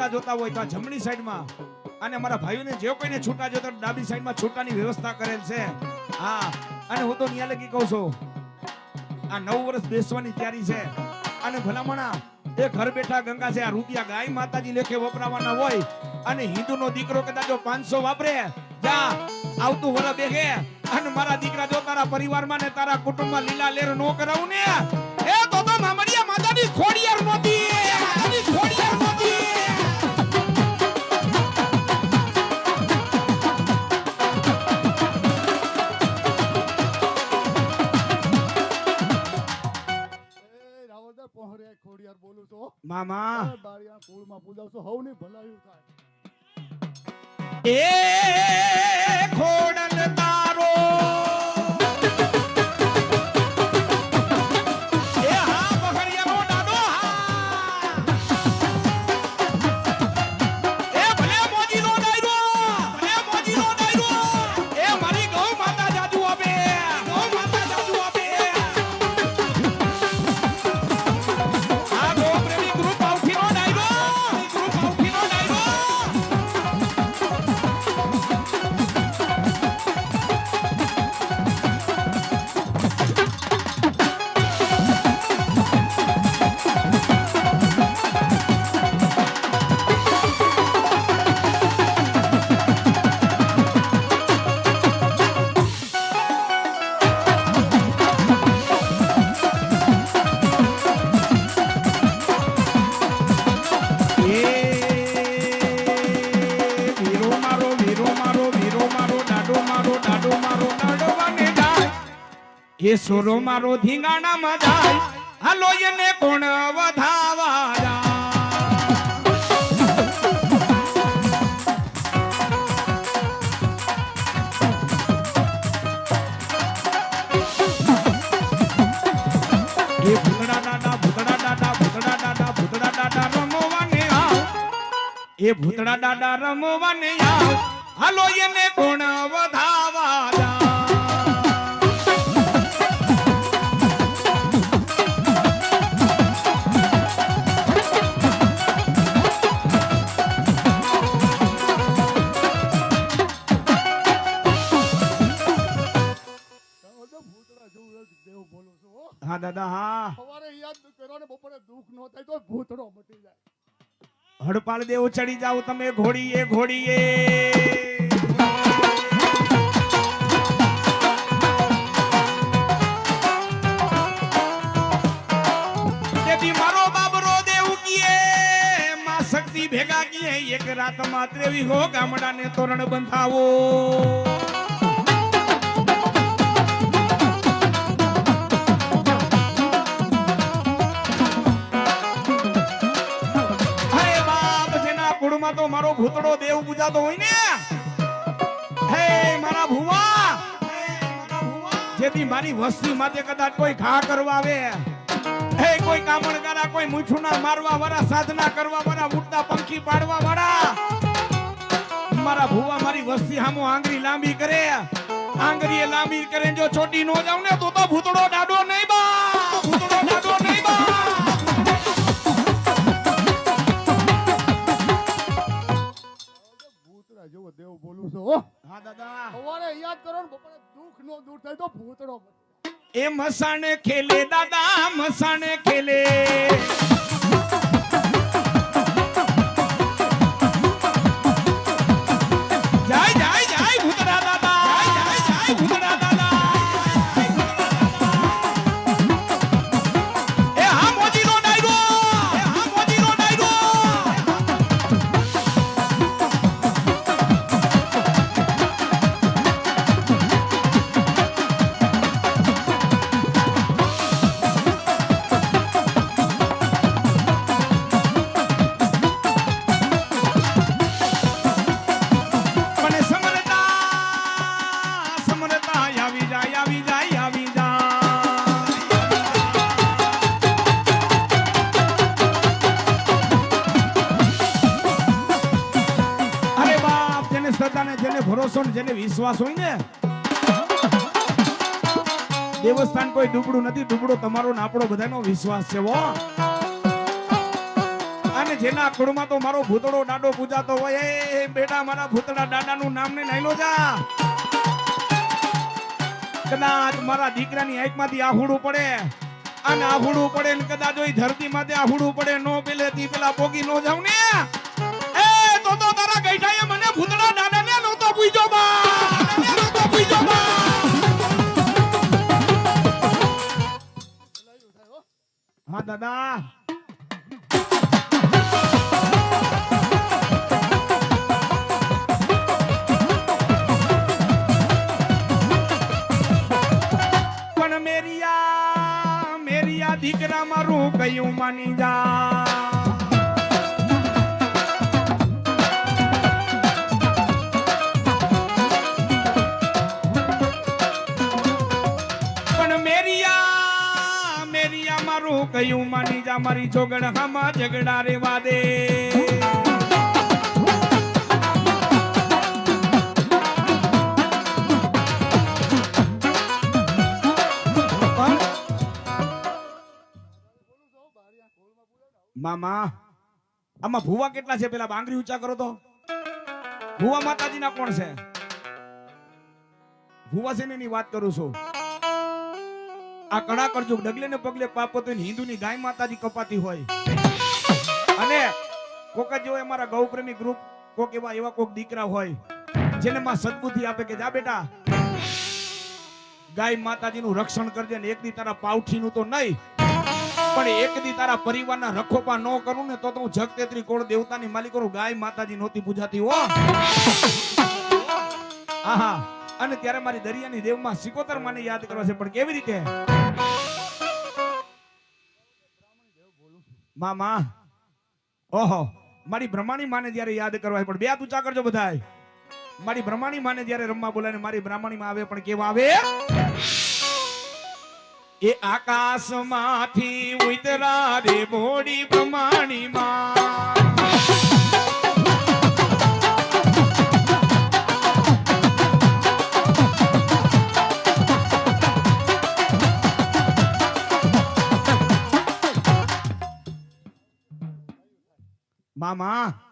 છૂટા જોતા હોય તો જમણી સાઈડમાં. અને મારા ભાઈઓને જે કોઈને છૂટા જોતા ડાબી સાઈડમાં છૂટાની વ્યવસ્થા કરેલ છે. હા, અને હું તો ન્યા લગી કહું છું. આ નવ વર્ષ બેસવાની તૈયારી છે. અને ભલામણા, એ ઘર બેઠા ગંગા છે, આ રૂપિયા ગાય માતાજી લેખે વપરાવાના હોય. અને હિન્દુનો દીકરો કદાચ 500 વાપરે, જા, આવતું વર બેગે અને મારા દીકરા જો તારા પરિવારમાં ને તારા કુટુંબમાં લીલા લેર નો કરાવું ને. એ તો મામડિયા માતાની ખોડિયાર નોતી મામા. એ બારિયા કુળમાં પૂજાવશો હવની ભલાયું થાય. એ એ સોરો મારો ધીંગાણામાં જાય હાલો એને કોણ વધાવા જાય એ ભૂતડા દાદા રમવાને આવ. હાલો એને કોણ વધાવા હડપાળ દેવ ચડી જાઓ તમે ઘોડીએ ઘોડીએ. માં ભેગા કીએ, એક રાત માત્ર ત્રેવી હો ગામડાને તોરણ બંધાવો. ભૂતડો દેવ પૂજાતો હોય ને? હે મારા ભુવા. જેથી મારી વસ્તી માટે કદાચ કોઈ ઘા કરવા આવે. હે કોઈ કામણ કરા કોઈ મૂછુના મારવા વાળા, સાધના કરવા વાળા, ઉડતા પંખી પાડવા વાળા. મારા ભુવા મારી વસ્તી હામો આંગળી લાંબી કરે. આંગળીએ લાંબી કરે જો છોટી નો જાવ ને, તો તો ભૂતડો ડાડો નહીં બા. ભૂતડો ડાડો નહીં બા. બોલું છું હો. હા દાદા સવારે યાદ કરો ને બપોરે દુઃખ નો દૂર થાય તો ભૂતડો. એ મસાણે ખેલે દાદા મસાણે ખેલે ભરોસો જેને વિશ્વાસ હોય ને, દેવસ્થાન કોઈ ડૂબડું નથી ડૂબડો તમારો આપણો બધાનો વિશ્વાસ છે વો અને જેના કુળમાં તો મારો ભૂતળો દાડો પૂજાતો હોય, એ બેટા, મારા ભૂતળા દાદાનું નામ ને નાઈલો જા. કદાચ મારા દીકરાની આંખમાંથી આહુડું પડે. અને આહુડું પડે ને કદાચ હોય ધરતી માંથી આહુડું પડે. નો પેલે થી પેલા પોગી નો જાવ ને. એ, તો તો તારા ગઈઠાએ મને ભૂતળા દાદાને દાદા પણ મેરિયા મેરિયા દીકરા મારું કયું માની જા કયું માની જા મારી જોગણ હામાં ઝઘડા રેવા દે. ને મામા, આમાં ભુવા કેટલા છે પેલા? બાંગરી ઊંચા કરો તો. ભુવા માતાજીના કોણ છે? ભુવા છે ને વાત કરું છું. આ કણા કરજો. ડગલે ને પગલે પાપ તો હિન્દુની ગાય માતાજી કપાતી હોય. અને કોક જેવો અમારા ગૌપ્રેમી ગ્રુપ કોક એવા એવા કોક દીકરા હોય, જેને માં સદબુદ્ધિ આપે કે, જા બેટા, ગાય માતાજીનું રક્ષણ કરજે ને એક દી તારા પાવઠીનું તો નહીં, પણ એક દી તારા પરિવારના રખોપા ન કરું ને તો તો હું જગતેત્રી કોળ દેવતાની માલિકો ગાય માતાજી નહોતી પૂજાતી, હો. આહા. અને ત્યારે મારી દરિયાની દેવમાં સિકોતર માને યાદ કરવા છે. પણ કેવી રીતે? મામા, ઓહો, મારી બ્રહ્માણી માને જ્યારે યાદ કરવા પણ બે તું ઊંચા કરજો બધાય. મારી બ્રહ્માણી માને જ્યારે રમવા બોલાય મારી બ્રાહ્મણી આવે, પણ કેવા આવે? એ આકાશમાંથી ઉતરા રે બોડી બ્રહ્માણી માં મામા એ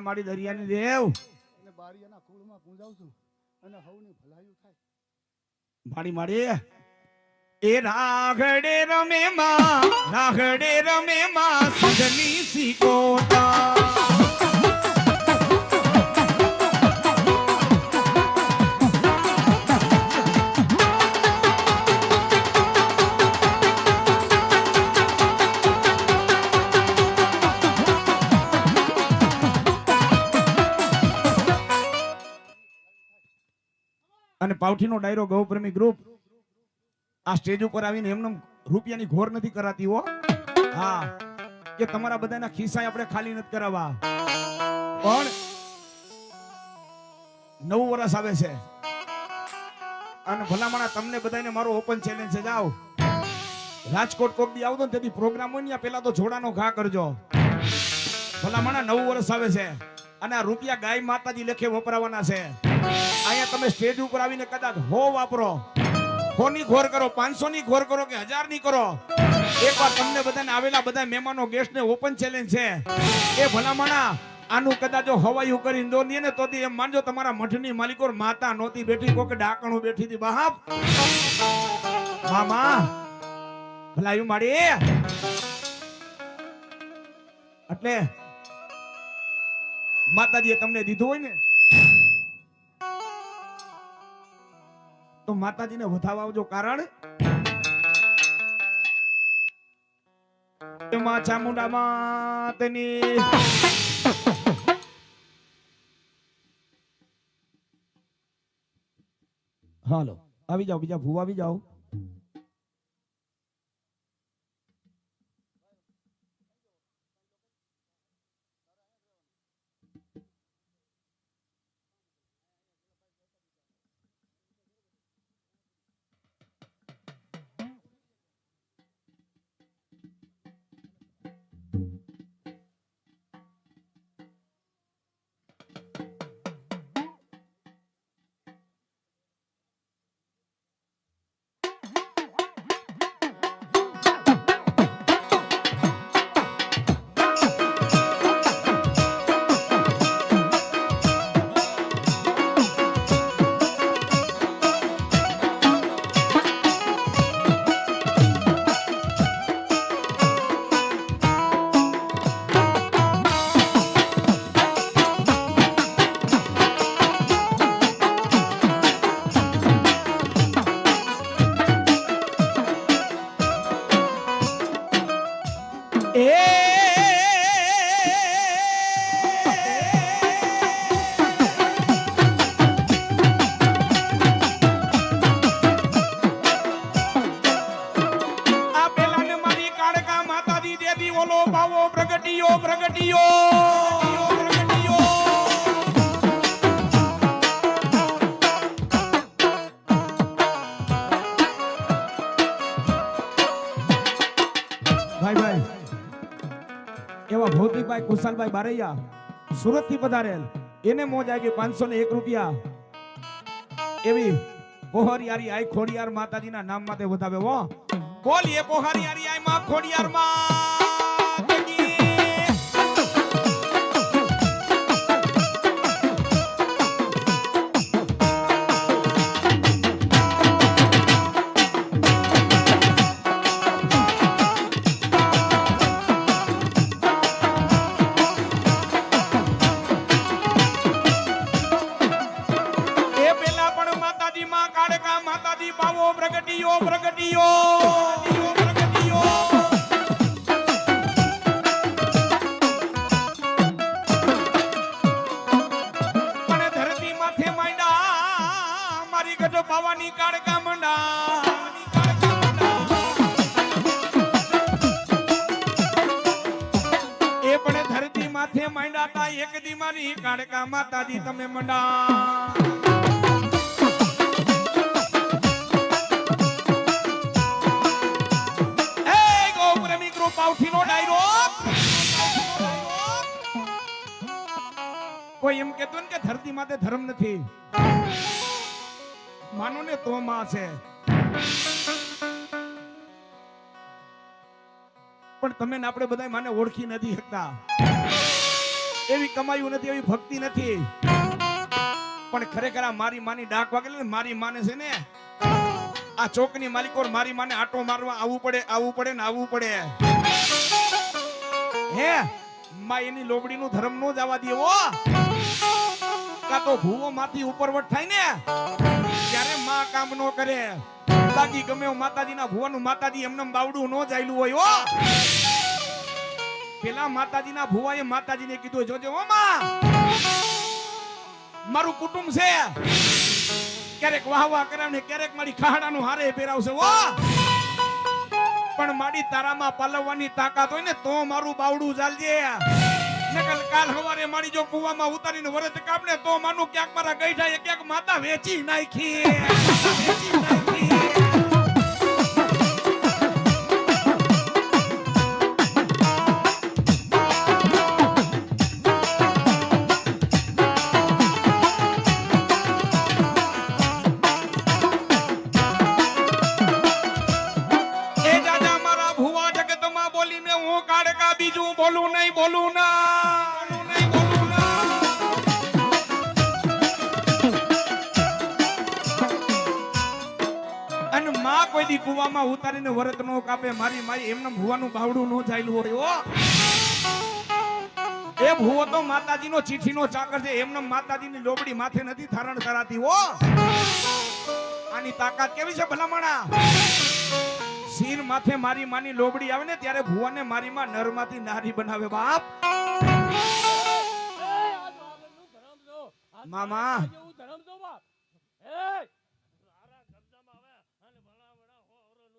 હા મારી દરિયાની દેવ. અને બારીયાના કુળમાં પૂજાવું છું અને હવની ભલાયું થાય. મારી મારી એ રાઘડે રમે માં રાઘડે રમે માં સુધની સિકોતા અને પાવઠીનો ડાયરો ગૌપ્રેમી ગ્રુપ આ સ્ટેજ ઉપર આવીને એમને રૂપિયાની ઘોર નથી કરાતી હો. હા, કે તમારા બધાના ખિસ્સા આપણે ખાલી નથી કરાવવા. પણ નવું વર્ષ આવે છે. અને ભલામણા તમને બધાને મારો ઓપન ચેલેન્જ છે. જાઓ. રાજકોટ કોક દી આવતો ને તેથી પ્રોગ્રામ હોય ને પેલા તો જોડાનો ઘા કરજો. ભલામણા નવું વર્ષ આવે છે. અને આ રૂપિયા ગાય માતાજી લેખે વપરાવાના છે. અહીંયા તમે સ્ટેજ ઉપર આવીને કદાચ હો વાપરો. હો ઘોર કરો? પાંચસો ની ઘોર કરો કે હજારની કરો? એકવાર તમને બધાને આવેલા બધા મહેમાનો ગેસ્ટ ને ઓપન ચેલેન્જ છે. એ ભલામણા, આનું કદાચ જો હવાયું કરીને દો ને તો એમ માનજો તમારા મઠની માલિકો માતા નહોતી બેઠી કોક ડાકણું બેઠી હતી. બાપ! મામા! ભલાયું માડી! એટલે માતાજીએ તમને દીધું હોય ને? તો માતાજીને વધાવા આવજો કારણ હાલો આવી જાઓ બીજા ભૂવા આવી જાઓ. ઓલો બાવો પ્રગટિયો પ્રગટિયો એવા ભૌતિકભાઈ કુશાલભાઈ બારૈયા સુરતથી પધારેલ. એને મોજ આવી પાંચસો ને એક રૂપિયા. એવી પોહરિયારી આઈ ખોડિયાર માતાજીના નામ માટે વધાવે હો. બોલીએ, પોહરિયારી આઈ માં ખોડિયાર માતાજી માતાજી બાવો પ્રગટિયો પ્રગટિયો પ્રગટિયો બાવાની કાળકા મંડા એ પણ ધરતી માથે માંડા એક દી મારી કાળકા માતાજી તમે મંડા. કોઈ એમ કહેતું કે ધરતી માથે ધર્મ નથી. માનો ને તો માં છે. પણ તમે ને આપણે બધા માને ઓળખી નથી શકતા. એવી કમાયું નથી, એવી ભક્તિ નથી. પણ ખરેખર આ મારી માની ડાક વાગે મારી માને છે ને, આ ચોકની માલિકો મારી માને આટો મારવા આવવું પડે આવવું પડે ને આવવું પડે. હે? માં એની લોબડીનું ધર્મ નો જ આવવા દેવો કા તો ભૂવો માથી ઉપરવટ થાય ને? ત્યારે માં કામ નો કરે? બાકી ગમે માતાજીના ભુવાનું માતાજી એમને બાવડું નો જાયલું હોય, હો. પેલા માતાજીના ભુવાએ માતાજીને કીધું, જોજો, હો, માં. મારું કુટુંબ છે. ક્યારેક વાહ વાહ કરાવ ક્યારેક મારી ખાડાનું હારે પહેરાવશે, હો. પણ મારી તારામાં પલવવાની તાકાત હોય ને, તો મારું બાવડું ચાલજે નકલ કાલ હવારે મારી જો કુવામાં ઉતારીને વરત કાપને તો માનું ક્યાંક મારા ગઈઠા ક્યાંક માતા વેચી નાખી. વેચી નાખી. વરત મારી મારી એમને ભુવાનું બાવડું નો જાયલું હોય ઓ એ ભુવો તો માતાજીનો ચીઠીનો ચાકર છે એમને માતાજીની લોબડી માથે નથી ધારણ કરાતી હો. આની તાકાત કેવી છે ભલામણા? શીર માથે મારી માની લોબડી આવે ને ત્યારે ભુવાને મારી માં નરમાંથી નારી બનાવે બાપ. એ ધરમ મામા. જો